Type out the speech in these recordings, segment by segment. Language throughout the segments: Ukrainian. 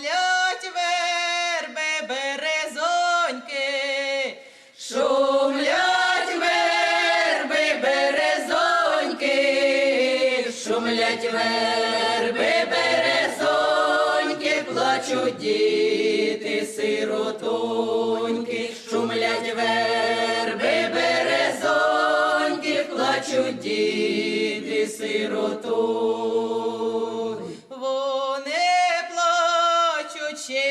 Шумлять верби березоньки, Шумлять верби березоньки, шумлять верби березоньки, плачуть діти сиротоньки, шумлять верби березоньки, плачуть діти сиротоньки.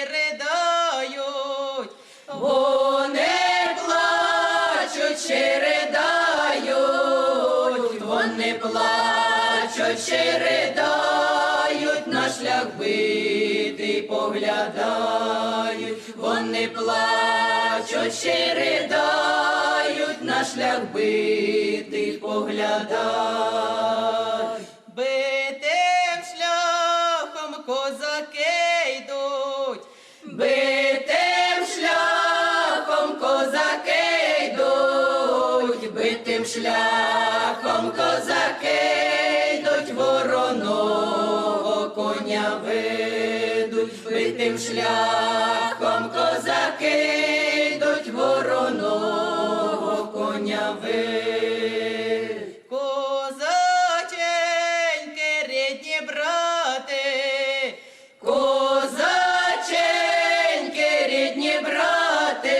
Ридають. Вони плачуть, ридають, вони плачуть, ще ридають, на шлях битий поглядають, вони плачуть, ще ридають, на шлях битий поглядають. Шляхом козаки йдуть, вороного коня ведуть, битим шляхом козаки йдуть, вороного коня ведуть. козаченьки, рідні брати, Козаченьки, рідні брати,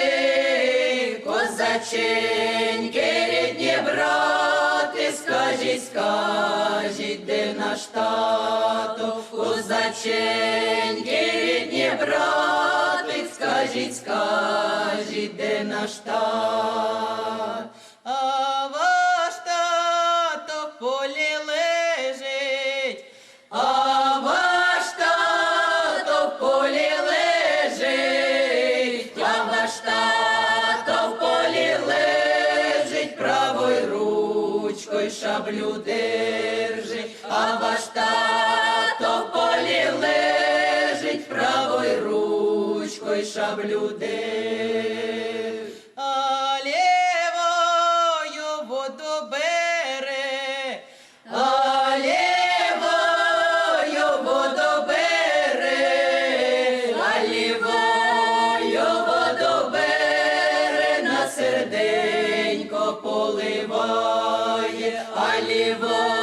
козаченьки, скажіть, де наш тато, козаченьки, рідні брати, скажіть, скажіть, де наш тато. а ваш тато в полі лежить. А ваш тато в полі лежить, а ваш тато в полі лежить, правою ручкою шаблю держить, а ваш тато в полі лежить, правою ручкою шаблю. А лівою воду бере, А лівою воду бере, а лівою воду бере, на серденько поливає, а лівою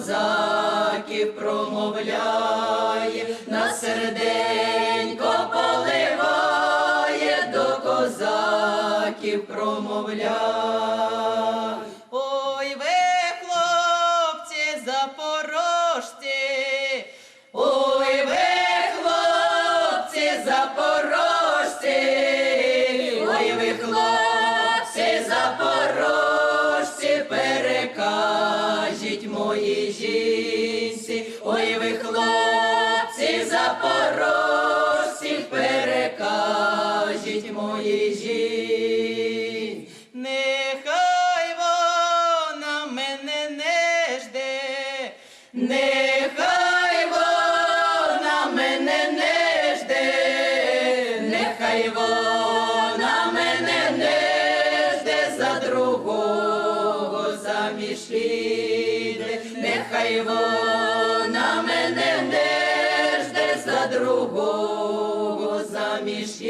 козаків промовляє, на серденько поливає, до козаків промовляє. ой ви, хлопці, запорожці, Ой, ви, хлопці, запорожці, ой, ви, хлопці, ой, ви, хлопці, запорожці, перекажіть моїй жінці. нехай вона мене не жде. Нехай вона мене не жде, нехай вона мене не жде, за другого заміж іде, нехай вона другого заміж.